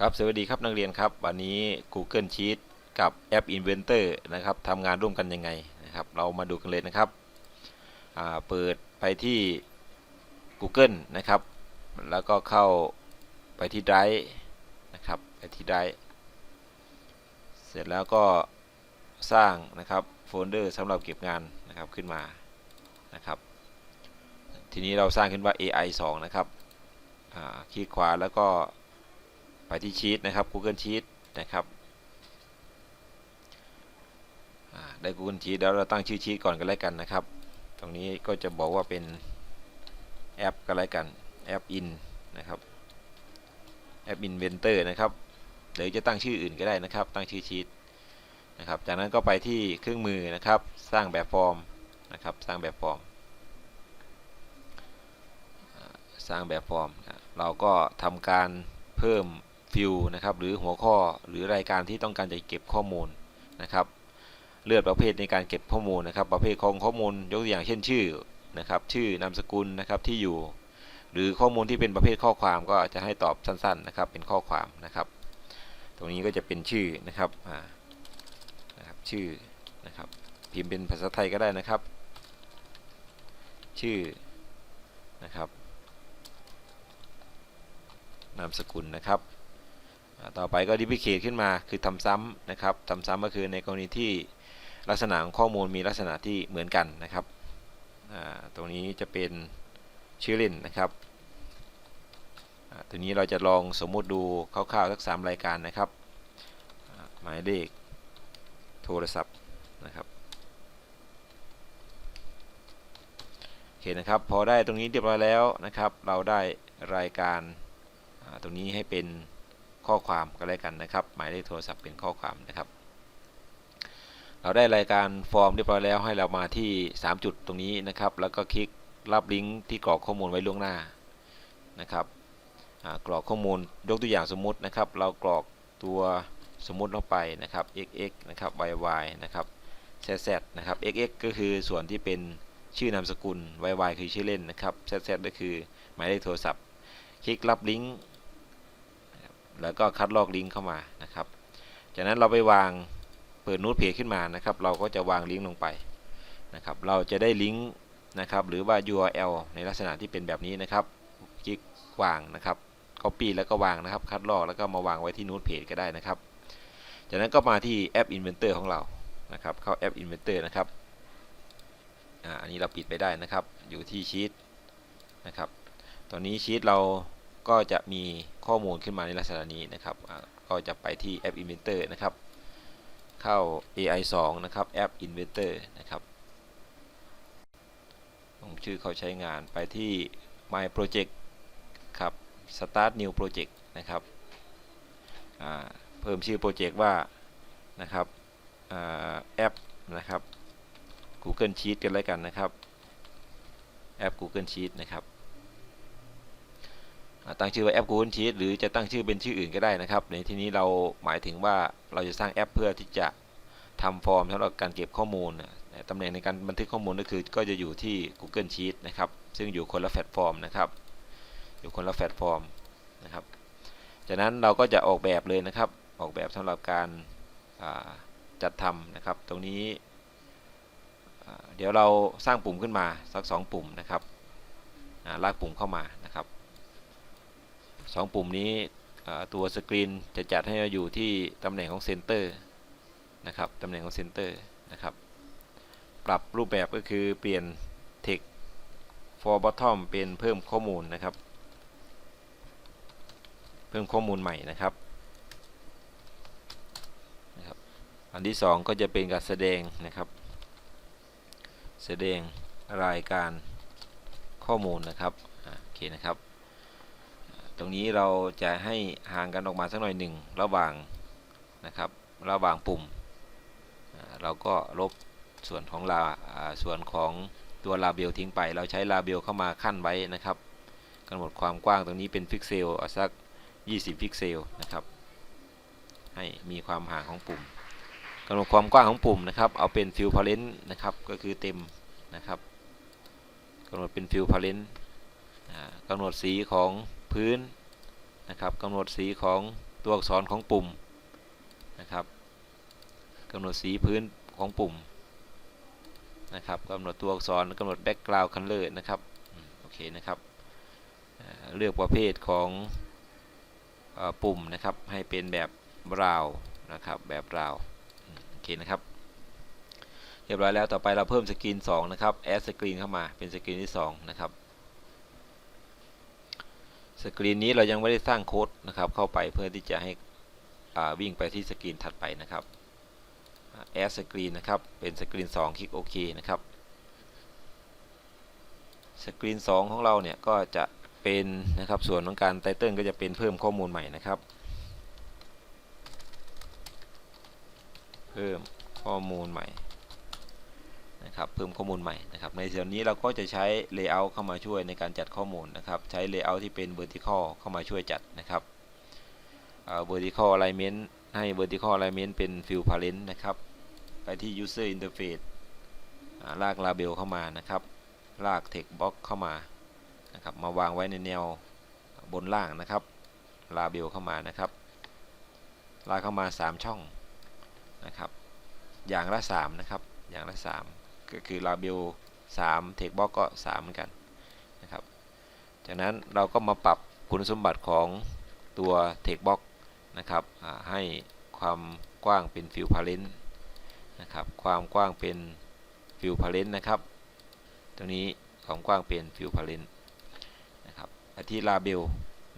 ครับสวัสดีครับนักเรียนครับ วันนี้ Google Sheet กับแอป Inventor นะครับทำงานร่วมกันยังไงนะครับเรามาดูกันเลยนะครับเปิดไปที่ Google นะครับ แล้วก็เข้าไปที่ Drive นะครับไปที่ Drive เสร็จแล้วก็สร้างนะครับโฟลเดอร์สำหรับเก็บงานนะครับขึ้นมานะครับทีนี้เราสร้างขึ้นว่า AI 2 นะครับคลิกขวาแล้วก็ ไปที่ชีตนะครับ Google Sheet นะครับได้ Google Sheet แล้วเราตั้งชื่อชีตก่อนกันแล้วกันนะครับ ตรงนี้ก็จะบอกว่าเป็นแอปกันแล้วกันแอป in นนะครับแอป Inventor นะครับหรือจะตั้งชื่ออื่นก็ได้นะครับ ตั้งชื่อชีตนะครับ จากนั้นก็ไปที่เครื่องมือนะครับ สร้างแบบฟอร์มนะครับ สร้างแบบฟอร์ม สร้างแบบฟอร์ม เราก็ทำการเพิ่ม ฟิลนะครับหรือหัวข้อหรือรายการที่ต้องการจะเก็บข้อมูลนะครับเลือกประเภทในการเก็บข้อมูลนะครับ ประเภทของข้อมูลยกตัวอย่างเช่นชื่อนะครับชื่อนามสกุลนะครับที่อยู่ หรือข้อมูลที่เป็นประเภทข้อความก็จะให้ตอบสั้นๆนะครับเป็นข้อความนะครับ ตรงนี้ก็จะเป็นชื่อนะครับนะครับชื่อนะครับพิมพ์เป็นภาษาไทยก็ได้นะครับ ชื่อนะครับนามสกุลนะครับ ต่อไปก็ดิพิเคทขึ้นมาคือทำซ้ำนะครับทำซ้ำก็คือในกรณีที่ลักษณะของข้อมูลมีลักษณะที่เหมือนกันนะครับตรงนี้จะเป็นชื่อเล่นนะครับตัวนี้เราจะลองสมมุติดูคร่าวๆสักสามรายการนะครับ หมายเลขโทรศัพท์นะครับโอเคนะครับพอได้ตรงนี้เรียบร้อยแล้วนะครับ เราได้รายการตรงนี้ให้เป็น ข้อความก็แล้วกันนะครับ หมายเลขโทรศัพท์เป็นข้อความนะครับ เราได้รายการฟอร์มเรียบร้อยแล้วให้เรามาที่ 3 จุดตรงนี้นะครับ แล้วก็คลิกรับลิงก์ที่กรอกข้อมูลไว้ล่วงหน้านะครับกรอกข้อมูลยกตัวอย่างสมมุตินะครับ เรากรอกตัวสมมุติเข้าไปนะครับ xx นะครับ yy นะครับ zz นะครับ xx ก็คือส่วนที่เป็นชื่อนามสกุล yy คือชื่อเล่นนะครับ zz ก็คือหมายเลขโทรศัพท์ คลิกรับลิงก์ แล้วก็คัดลอกลิงก์เข้ามานะครับ จากนั้นเราไปวางเปิดนูตเพจขึ้นมานะครับ เราก็จะวางลิงก์ลงไปนะครับ เราจะได้ลิงก์นะครับ หรือว่า URL ในลักษณะที่เป็นแบบนี้นะครับ คลิกวางนะครับ Copy แล้วก็วางนะครับ คัดลอกแล้วก็มาวางไว้ที่นูตเพจก็ได้นะครับ จากนั้นก็มาที่แอป Inventor ของเรานะครับ เข้าแอป Inventor นะครับอันนี้เราปิดไปได้นะครับ อยู่ที่ชีตนะครับ ตอนนี้ชีตเรา ก็จะมีข้อมูลขึ้นมาในลักษณะนี้นะครับก็จะไปที่แอป Inventor นะครับ เข้า AI 2นะครับแอป Inventor นะครับลงชื่อเขาใช้งานไปที่ My Project ครับ Start New Project นะครับเพิ่มชื่อโปรเจกต์ว่านะครับอแอปนะครับ Google Sheet กันแล้วกันนะครับ แอป Google Sheet นะครับ ตั้งชื่อว่าแอป Google Sheets หรือจะตั้งชื่อเป็นชื่ออื่นก็ได้นะครับ ในที่นี้เราหมายถึงว่าเราจะสร้างแอปเพื่อที่จะทำฟอร์มสำหรับการเก็บข้อมูลตำแหน่งในการบันทึกข้อมูลก็คือ ก็จะอยู่ที่ Google Sheets นะครับ ซึ่งอยู่คนละแพลตฟอร์มนะครับ อยู่คนละแพลตฟอร์มนะครับ จากนั้นเราก็จะออกแบบเลยนะครับ ออกแบบสำหรับการาจัดทำนะครับ ตรงนี้ เดี๋ยวเราสร้างปุ่มขึ้นมาสักสองปุ่มนะครับาลากปุ่มเข้ามา นะครับสองปุ่มนี้ตัวสกรีนจะจัดให้เราอยู่ที่ตำแหน่งของเซนเตอร์นะครับตำแหน่งของเซนเตอร์นะครับปรับรูปแบบก็คือเปลี่ยน text for bottom เป็นเพิ่มข้อมูลนะครับ เพิ่มข้อมูลใหม่นะครับนะครับ อันที่สองก็จะเป็นการแสดงนะครับ แสดงรายการข้อมูลนะครับโอเคนะครับ ตรงนี้เราจะให้ห่างกันออกมาสักหน่อยหนึ่งระหว่างนะครับระหว่างปุ่ม เราก็ลบส่วนของลาส่วนของตัวลาเบลทิ้งไป เราใช้ลาเบลเข้ามาขั้นไว้นะครับกำหนดความกว้างตรงนี้เป็นพิกเซลสัก 20 พิกเซลนะครับ ให้มีความห่างของปุ่มกำหนดความกว้างของปุ่มนะครับ เอาเป็นฟิลพาเลนนะครับ ก็คือเต็มนะครับกำหนดเป็นฟิลพาเลนกำหนดสีของ พื้นนะครับกำหนดสีของตัวอักษรของปุ่มนะครับกำหนดสีพื้นของปุ่มนะครับกำหนดตัวอักษรกำหนด background color นะครับโอเคนะครับเลือกประเภทของอปุ่มนะครับให้เป็นแบบราวนะครับแบบราวโอเคนะครับเรียบร้อยแล้วต่อไปเราเพิ่มสกรีน2นะครับ add สกรีนเข้ามาเป็นสกรีนที่2นะครับ กรีนนี้เรายังไม่ได้สร้างโค้ดนะครับเข้าไปเพื่อที่จะให้วิ่งไปที่สกรีนถัดไปนะครับแอ่า add สกรีนนะครับ เป็นสกรีน 2 คลิกโอเคนะครับ สกรีน 2 ของเราเนี่ยก็จะเป็นนะครับส่วนของการไตเติลก็จะเป็นเพิ่มข้อมูลใหม่นะครับ เพิ่มข้อมูลใหม่ นะครับเพิ่มข้อมูลใหม่นะครับในส่วนนี้เราก็จะใช้ Layout เข้ามาช่วยในการจัดข้อมูลนะครับใช้ Layout ที่เป็น Vertical เข้ามาช่วยจัดนะครับ Vertical Alignment ให้ Vertical Alignment เป็น Fill Parent นะครับไปที่ User Interface ลาก Label เข้ามานะครับ ลาก Text Box เข้ามานะครับมาวางไว้ในแนวบนล่างนะครับ Label เข้ามานะครับ ลากเข้ามา 3 ช่องนะครับ อย่างละ 3 นะครับ อย่างละ 3 ก็คือลาเบล3 Text Box ก็ 3 เหมือนกันนะครับ จากนั้นเราก็มาปรับคุณสมบัติของตัว Text Box นะครับให้ความกว้างเป็น Fill Parent นะครับ ความกว้างเป็น Fill Parent นะครับ ตรงนี้ความกว้างเป็น Fill Parent นะครับที่ Label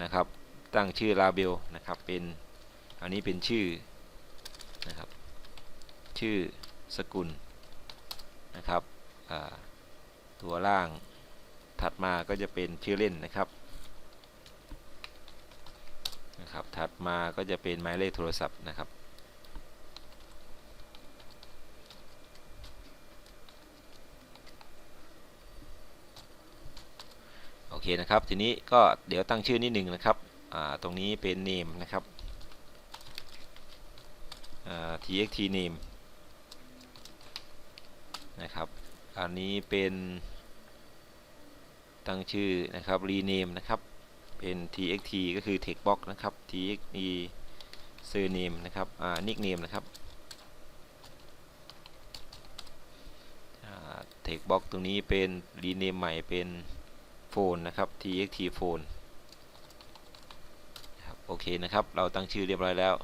นะครับ ตั้งชื่อ Label นะครับ เป็น อันนี้เป็นชื่อนะครับ ชื่อสกุล นะครับตัวล่างถัดมาก็จะเป็นชื่อเล่นนะครับนะครับ ถัดมาก็จะเป็นหมายเลขโทรศัพท์นะครับ โอเคนะครับ ทีนี้ก็เดี๋ยวตั้งชื่อนิดหนึ่งนะครับ ตรงนี้เป็น name นะครับ txt name นะครับ อันนี้เป็นตั้งชื่อนะครับ rename นะครับเป็น txt ก็คือ text box นะครับ txt surname นะครับ อ่า nickname นะครับ text box ตรงนี้เป็น rename ใหม่เป็น phone นะครับ txt phone ครับโอเคนะครับ เราตั้งชื่อเรียบร้อยแล้ว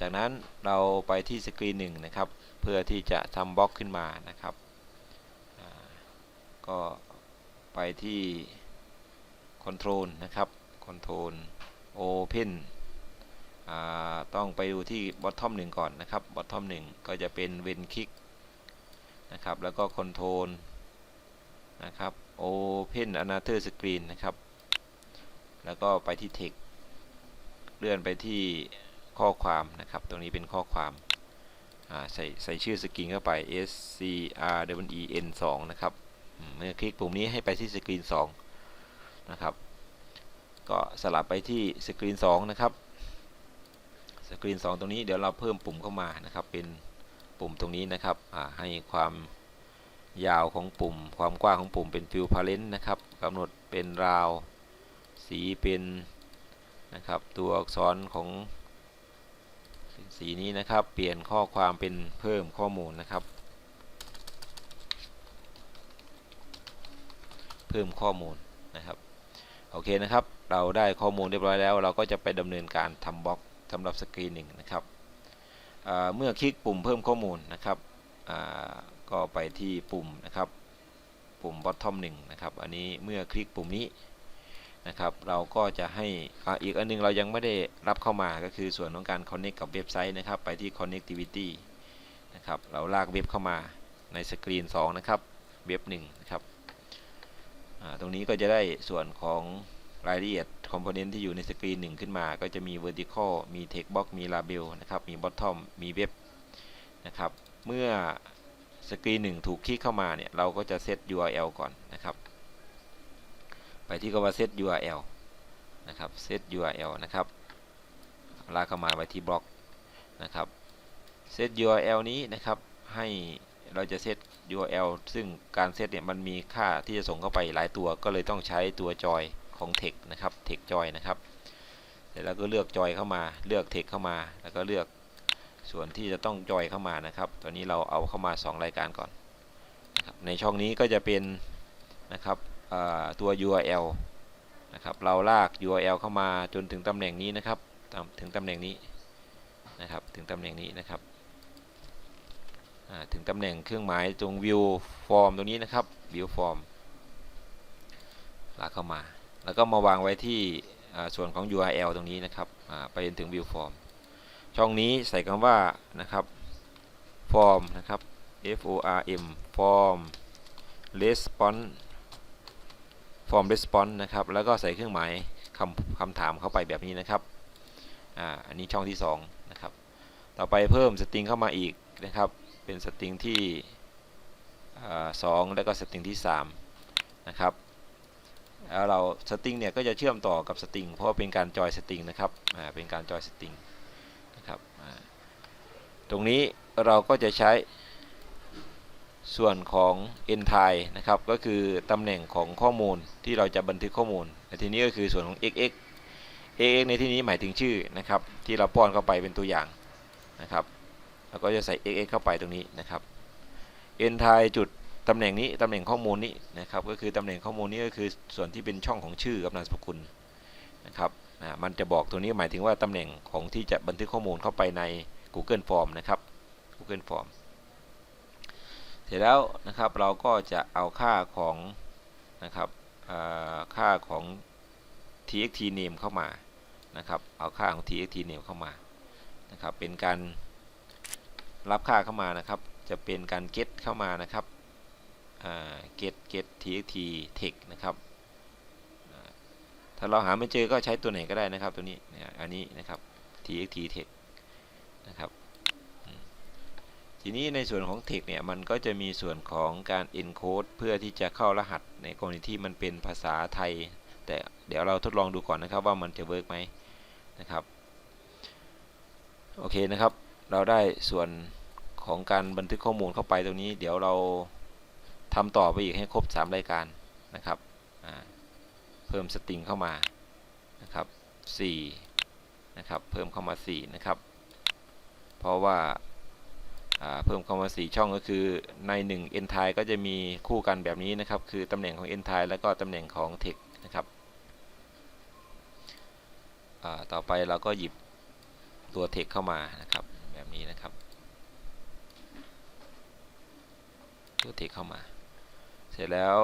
จากนั้นเราไปที่สกรีนหนึ่งนะครับ เพื่อที่จะทำบล็อกขึ้นมานะครับ ก็ไปที่ Control นะครับ Control Open อ่าต้องไปดูที่ Bottom 1 ก่อนนะครับ Bottom 1 ก็จะเป็นเวนคลิกนะครับ แล้วก็ Control นะครับ Open Another Screen นะครับ แล้วก็ไปที่ Text เลื่อนไปที่ ข้อความนะครับ ตรงนี้เป็นข้อความใส่ใส่ชื่อสกรีนเข้าไป S C R W E N 2นะครับ เมื่อคลิกปุ่มนี้ให้ไปที่สกรีน2นะครับ ก็สลับไปที่สกรีน2นะครับ สกรีน2 ตรงนี้เดี๋ยวเราเพิ่มปุ่มเข้ามานะครับ เป็นปุ่มตรงนี้นะครับ ให้ความยาวของปุ่ม ความกว้างของปุ่มเป็น Fill Parent นะครับกำหนดเป็นราว สีเป็นนะครับ ตัวอักษรของ สีนี้นะครับ เปลี่ยนข้อความเป็นเพิ่มข้อมูลนะครับ เพิ่มข้อมูลนะครับ โอเคนะครับ เราได้ข้อมูลเรียบร้อยแล้ว เราก็จะไปดำเนินการทำบล็อกสำหรับสกรีนหนึ่งนะครับเมื่อคลิกปุ่มเพิ่มข้อมูลนะครับก็ไปที่ปุ่มนะครับ ปุ่ม bottom 1นะครับ อันนี้เมื่อคลิกปุ่มนี้ นะครับ เราก็จะให้ออีกอันนึงเรายังไม่ได้รับเข้ามาก็คือส่วนของการ connect กับเว็บไซต์นะครับ ไปที่ connectivity นะครับ เราลากเว็บเข้ามาในสกรีน 2 นะครับ เว็บ1นะครับ ตรงนี้ก็จะได้ส่วนของรายละเอียด component ที่อยู่ในสกรีน 1 ขึ้นมา ก็จะมี vertical มี text box มี label นะครับ มี bottom มีเว็บนะครับ เมื่อสกรีนหนึ่งถูกคลิกเข้ามาเนี่ย เราก็จะเซต URL ก่อน ไปที่คำว่า set URL นะครับ set URL นะครับลากเข้ามาไว้ที่บล็อกนะครับ set URL นี้นะครับให้เราจะเซต URL ซึ่งการเซตเนี่ยมันมีค่าที่จะส่งเข้าไปหลายตัวก็เลยต้องใช้ตัว joy ของ text นะครับ text joy นะครับเสร็จแล้วก็เลือกจอยเข้ามาเลือกเทคเข้ามา แล้วก็เลือกส่วนที่จะต้องจอยเข้ามานะครับตอนนี้เราเอาเข้ามา 2 รายการก่อน ในช่องนี้ก็จะเป็นนะครับ ตัว URL นะครับเราลาก URL เข้ามาจนถึงตำแหน่งนี้นะครับถึงตำแหน่งนี้นะครับถึงตำแหน่งนี้นะครับถึงตำแหน่งเครื่องหมายตรง view form ตรงนี้นะครับ view form ลากเข้ามา แล้วก็มาวางไว้ที่ส่วนของ URL ตรงนี้นะครับไปจนถึง view form ช่องนี้ใส่คำว่านะครับ form นะครับ F O R M form response form response นะครับ แล้วก็ใส่เครื่องหมายคำคำถามเข้าไปแบบนี้นะครับ อ่า อันนี้ช่องที่2นะครับ ต่อไปเพิ่มสตริงเข้ามาอีกนะครับ เป็นสตริงที่สองแล้วก็สตริงที่3นะครับ แล้วเราสตริงเนี่ยก็จะเชื่อมต่อกับสตริงเพราะว่าเป็นการจอยสตริงนะครับ อ่า เป็นการจอยสตริงนะครับ อ่า ตรงนี้เราก็จะใช้ ส่วนของ n t i นะครับก็คือตำแหน่งของข้อมูลที่เราจะบันทึกข้อมูลในที่นี้ก็คือส่วนของ xx xx ในที่นี้หมายถึงชื่อนะครับที่เราป้อนเข้าไปเป็นตัวอย่างนะครับแล้วก็จะใส่ xx เข้าไปตรงนี้นะครับ n t i จุดตำแหน่งนี้ตำแหน่งข้อมูลนี้นะครับก็คือตำแหน่งข้อมูลนี้ก็คือส่วนที่เป็นช่องของชื่อกับนามสกุลนะครับมันจะบอกตัวนี้หมายถึงว่าตำแหน่งของที่จะบันทึกข้อมูลเข้าไปใน Google Form นะครับ Google Form เสร็จแล้วนะครับเราก็จะเอาค่าของนะครับค่าของ txt name เข้ามานะครับเอาค่าของ txt name เข้ามานะครับเป็นการรับค่าเข้ามานะครับ จะเป็นการ get เข้ามานะครับ get get txt text นะครับถ้าเราหาไม่เจอก็ใช้ตัวไหนก็ได้นะครับตัวนี้อันนี้นะครับ txt text นะครับ ทีนี้ในส่วนของ text เนี่ยมันก็จะมีส่วนของการ encode เพื่อที่จะเข้ารหัสในกรณีที่มันเป็นภาษาไทย แต่เดี๋ยวเราทดลองดูก่อนนะครับว่ามันจะเวิร์กไหมนะครับโอเคนะครับ เราได้ส่วนของการบันทึกข้อมูลเข้าไปตรงนี้ เดี๋ยวเราทำต่อไปอีกให้ครบ 3 รายการนะครับเพิ่มสตริงเข้ามานะครับ4นะครับเพิ่มเข้ามา 4 นะครับ เพราะว่า เพิ่มเข้ามา4 ช่องก็คือใน1 n t i ก็จะมีคู่กันแบบนี้นะครับ คือตำแหน่งของ n t i แล้วก็ตำแหน่งของ text นะครับต่อไปเราก็หยิบตัว text เข้ามานะครับ แบบนี้นะครับ ตัว text เข้ามา เสร็จแล้ว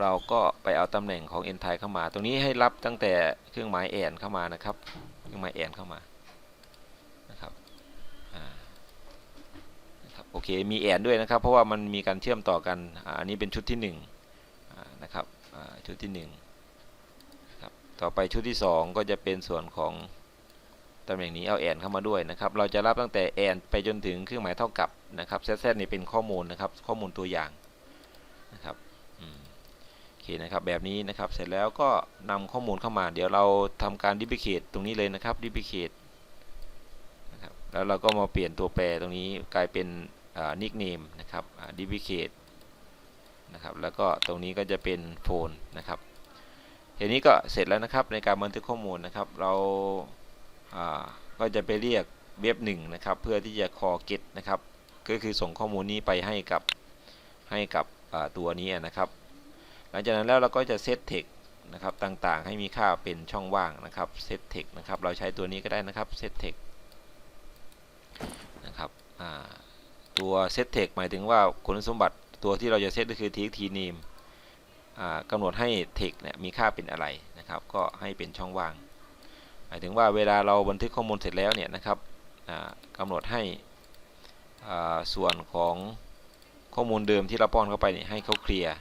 เราก็ไปเอาตำแหน่งของ n t i เข้ามา ตรงนี้ให้รับตั้งแต่เครื่องหมายแอนเข้ามานะครับ เครื่องหมายแอนเข้ามานะครับอ่านะครับ โอเคมีแอนด้วยนะครับ เพราะว่ามันมีการเชื่อมต่อกันอันนี้เป็นชุดที่1อ่านะครับชุดที่1ครับต่อไปชุดที่ 2 ก็จะเป็นส่วนของตำแหน่งนี้เอาแอนเข้ามาด้วยนะครับ เราจะรับตั้งแต่แอนไปจนถึงเครื่องหมายเท่ากับนะครับแซดนี่เป็นข้อมูลนะครับ ข้อมูลตัวอย่างนะครับโอเคนะครับแบบนี้นะครับเสร็จแล้วก็นำข้อมูลเข้ามา เดี๋ยวเราทำการดิพิเคตตรงนี้เลยนะครับดิพิเคตนะครับแล้วเราก็มาเปลี่ยนตัวแปรตรงนี้กลายเป็น นิกเนมนะครับดิพิเคตนะครับแล้วก็ตรงนี้ก็จะเป็นโฟนนะครับทีนี้ก็เสร็จแล้วนะครับในการบันทึกข้อมูลนะครับ เราก็จะไปเรียกเว็บหนึ่งนะครับ เพื่อที่จะ call get นะครับ ก็คือส่งข้อมูลนี้ไปให้กับให้กับตัวนี้นะครับ หลังจากนั้นแล้วเราก็จะเซตเทคนะครับต่างๆ ให้มีค่าเป็นช่องว่างนะครับเซตเทคนะครับ เราใช้ตัวนี้ก็ได้นะครับเซตเทคนะครับอ่า ตัวเซตเทคหมายถึงว่าคุณสมบัติตัวที่เราจะเซตก็คือ txt name อ่ากำหนดให้เทคเนี่ยมีค่าเป็นอะไรนะครับ ก็ให้เป็นช่องว่าง หมายถึงว่าเวลาเราบันทึกข้อมูลเสร็จแล้วเนี่ยนะครับกำหนดให้ส่วนของข้อมูลเดิมที่เราป้อนเข้าไปเนี่ยให้เขาเคลียร์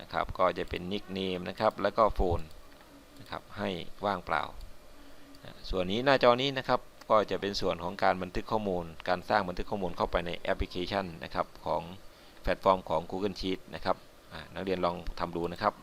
นะครับ ก็จะเป็นนิกเนมนะครับ แล้วก็โฟนนะครับให้ว่างเปล่า ส่วนนี้หน้าจอนี้นะครับ ก็จะเป็นส่วนของการบันทึกข้อมูล การสร้างบันทึกข้อมูลเข้าไปในแอปพลิเคชันนะครับของแพลตฟอร์มของ Google Sheet นะครับนักเรียนลองทำดูนะครับ